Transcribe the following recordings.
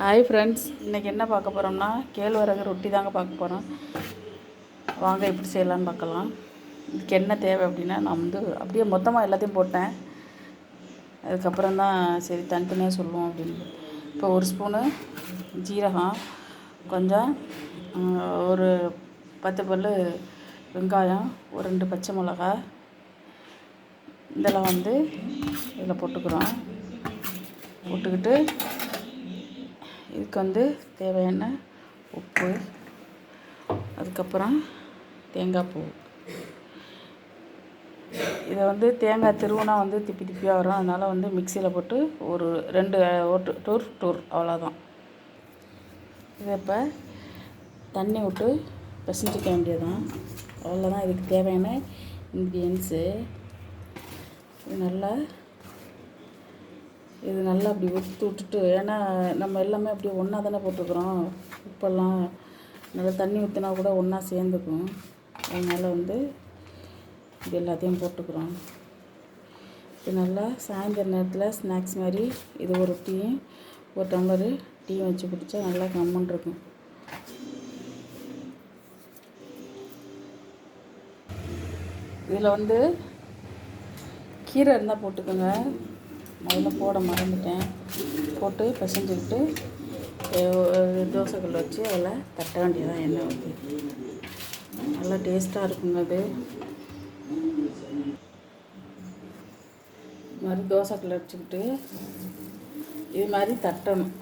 Hi friends இன்றைக்கி என்ன பார்க்க போகிறோம்னா கேழ்வரகு ரொட்டி தாங்க பார்க்க போகிறோம் வாங்க எப்படி செய்யலான்னு பார்க்கலாம். இதுக்கு என்ன தேவை அப்படின்னா நான் வந்து அப்படியே மொத்தமாக எல்லாத்தையும் போட்டேன். அதுக்கப்புறம் தான் சரி தனித்தனியாக சொல்லுவோம் அப்படின்னு. இப்போ ஒரு ஸ்பூனு ஜீரகம் கொஞ்சம் ஒரு பத்து பல் வெங்காயம் ஒரு ரெண்டு பச்சை மிளகா. இதெல்லாம் வந்து இதில் போட்டுக்கிறோம். போட்டுக்கிட்டு இதுக்கு வந்து தேவையான உப்பு அதுக்கப்புறம் தேங்காய் பூ. இதை வந்து தேங்காய் திருவுனா வந்து திப்பி திப்பியாக வரும். அதனால் வந்து மிக்சியில் போட்டு ஒரு ரெண்டு ஒரு டூர் டூர் அவ்வளோதான் இதை இப்போ தண்ணி விட்டு பிசைஞ்சிக்க வேண்டியதுதான். அவ்வளோதான் இதுக்கு தேவையான இன்க்ரீடியன்ஸு இது நல்லா இது நல்லா அப்படி ஒத்து விட்டுட்டு ஏன்னா நம்ம எல்லாமே அப்படியே ஒன்றா தானே போட்டுக்கிறோம். உப்பெல்லாம் நல்லா தண்ணி ஊற்றினா கூட ஒன்றா சேர்ந்துக்கும். அதனால் வந்து இது எல்லாத்தையும் போட்டுக்கிறோம். இது நல்லா சாயந்தர நேரத்தில் ஸ்நாக்ஸ் மாதிரி இது ஒரு டீயும் ஒரு டம்ளரு டீ வச்சு குடித்தா நல்லா கம்மன் இருக்கும். இதில் வந்து கீரை இருந்தால் போட்டுக்கோங்க. முதல்ல போட மறந்துட்டேன். போட்டு பிசைஞ்சுக்கிட்டு தோசை தோசைக்கல் வச்சு அதில் தட்ட வேண்டியதான் எண்ணெய் ஊற்றி நல்லா டேஸ்ட்டாக இருக்குங்க அது. மாதிரி மாதிரி தோசைக்கல் வச்சுக்கிட்டு இது மாதிரி தட்டணும்.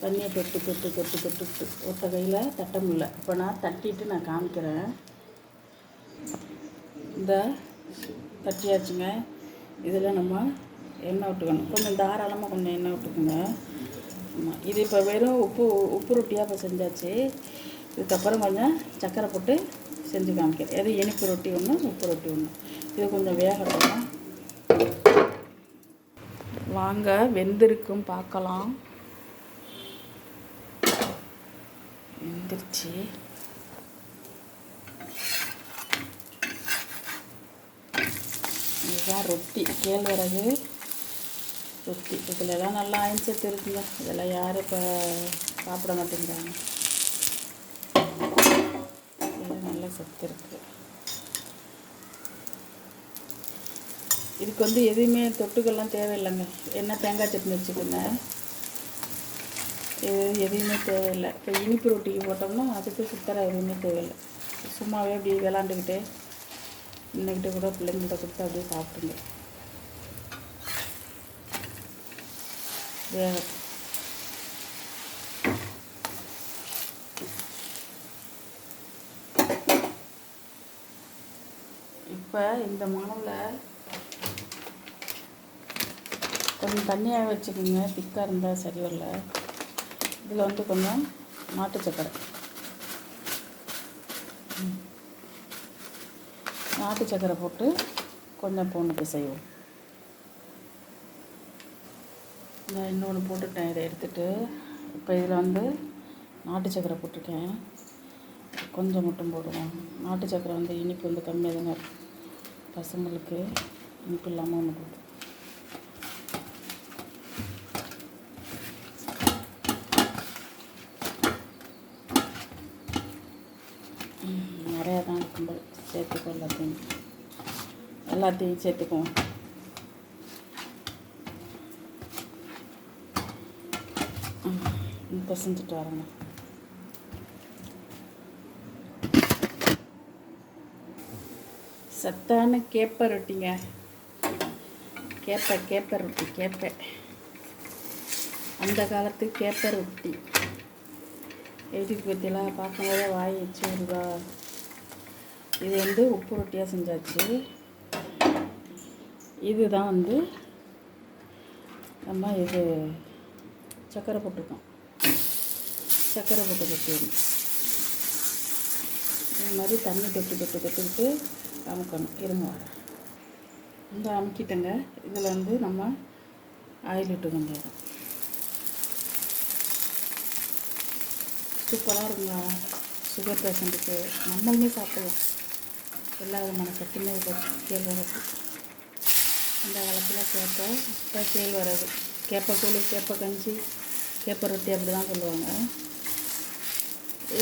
தண்ணியை தொட்டு தொட்டு தொட்டு தொட்டு ஒத்த கையில் தட்ட முடியல. இப்போ நான் தட்டிட்டு நான் காமிக்கிறேன். இந்த தட்டியாச்சுங்க. இதில் நம்ம எண்ணெய் விட்டுக்கணும். கொஞ்சம் தாராளமாக கொஞ்சம் எண்ணெய் விட்டுக்கோங்க. ஆமாம் இது இப்போ வெறும் உப்பு உப்பு ரொட்டியாக இப்போ செஞ்சாச்சு. இதுக்கப்புறம் கொஞ்சம் சர்க்கரை போட்டு செஞ்சு காமிக்கிறேன். எது இனிப்பு ரொட்டி ஒன்று உப்பு ரொட்டி ஒன்று. இது கொஞ்சம் வேகட்டும். வாங்க வெந்திருக்கும் பார்க்கலாம். வெந்துருச்சு. இதுதான் ரொட்டி கேழ்வரகு ரொட்டி. இதிலெல்லாம் நல்லா அயன் சத்து இருக்குங்க இதெல்லாம் யாரும் இப்போ சாப்பிட மாட்டேங்கிறாங்க. இதில் நல்ல சத்து இருக்குது இதுக்கு வந்து எதுவுமே தொட்டுக்கெல்லாம் தேவையில்லைங்க. என்ன தேங்காய் சட்னி வச்சுக்கோங்க. இது எதுவுமே தேவையில்லை. இப்போ இனிப்பு ரொட்டிக்கு போட்டோம்னா அதுக்கு சுத்தராக எதுவுமே தேவையில்லை. சும்மாவே அப்படி விளாண்டுக்கிட்டு இன்னைக்கிட்ட கூட பிள்ளைங்கள்ட்ட கொடுத்து அப்படியே சாப்பிட்டுங்க. வேக இப்போ இந்த மாவில் கொஞ்சம் தண்ணியாக வச்சுக்கோங்க. திக்காக இருந்தால் சரி வரல. இதில் வந்து கொஞ்சம் மாட்டு சக்கரை நாட்டு சக்கரை போட்டு கொஞ்சம் பொண்ணுக்கு செய்வோம் நான் இன்னொன்று போட்டுட்டேன். இதை எடுத்துகிட்டு இப்போ இதில் வந்து நாட்டு சக்கரை போட்டிருக்கேன். கொஞ்சம் மட்டும் போடுவோம். நாட்டு சக்கரை வந்து இனிப்பு வந்து கம்மியாக தானே இருக்கும் பசங்களுக்கு இனிப்பு இல்லாமல் ஒன்று போட்டு. நிறையா தான் இருக்கும் சேர்த்துக்கோ எல்லாத்தையும் எல்லாத்தையும் சேர்த்துக்குவோம் இப்போ செஞ்சுட்டு வரேங்க. சத்தான கேப்பை ரொட்டிங்க. கேப்பை கேப்பை ரொட்டி கேப்பை. அந்த காலத்து கேப்பை ரொட்டி. எதுக்கு பற்றிலாம் பார்க்கும்போதே வாய் வச்சு வருதா இது வந்து உப்பு ரொட்டியாக செஞ்சாச்சு. இதுதான் வந்து நம்ம இது சர்க்கரை போட்டிருக்கோம். சர்க்கரை போட்டு கொட்டிடணும் இது மாதிரி தண்ணி தொட்டு தொட்டு தொட்டுக்கிட்டு அமுக்கணும். இருங்க இந்த அமுக்கிட்டேங்க. இதில் வந்து நம்ம ஆயில் விட்டு கொஞ்சம். சூப்பராக இருக்குங்களா சுகர் பேஷண்ட்டுக்கு நம்மளுமே சாப்பிடலாம். எல்லா விதமான சத்துமே இருக்கும் கேழ்வரகு அந்த காலத்தில் கேப்ப இப்போ கேழ்வரகு கேப்பக்கூழ் கேப்ப கஞ்சி கேப்ப ரொட்டி அப்படி தான் சொல்லுவாங்க.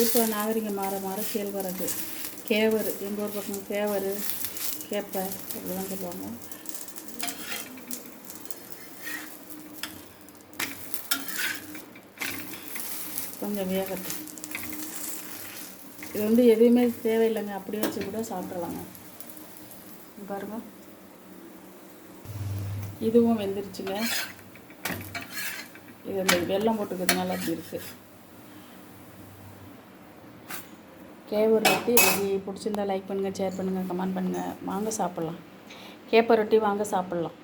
இப்போ நாகரிகம் மாற மாற கேழ்வரகு கேவர் எங்கள் ஊர் பக்கம் கேவர் கேப்பை அப்படி தான் சொல்லுவாங்க. கொஞ்சம் வேகட்டும். இது வந்து எதுவுமே தேவையில்லைங்க. அப்படியே வச்சு கூட சாப்பிட்றலாங்க இங்க பாருங்க. இதுவும் வெந்துருச்சுங்க. இது இந்த வெள்ளம் போட்டுக்கிறதுனால அப்படி இருக்குது கேவர் ரொட்டி ரெடி. பிடிச்சிருந்தா லைக் பண்ணுங்கள் ஷேர் பண்ணுங்கள் கமெண்ட் பண்ணுங்கள் வாங்க சாப்பிட்லாம். கேப்பை ரொட்டி வாங்க சாப்பிட்லாம்.